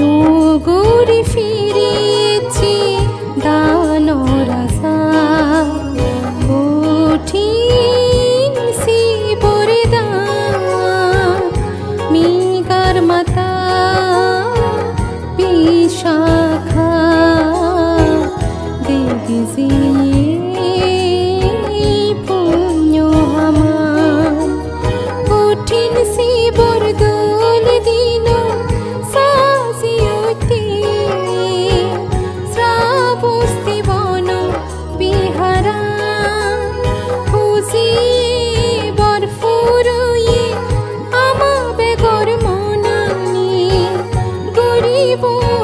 নগরী ফিরেছি দানরাসা কঠিন শিবরে দান মিগার মাতা বিশাখা। দেবী 一步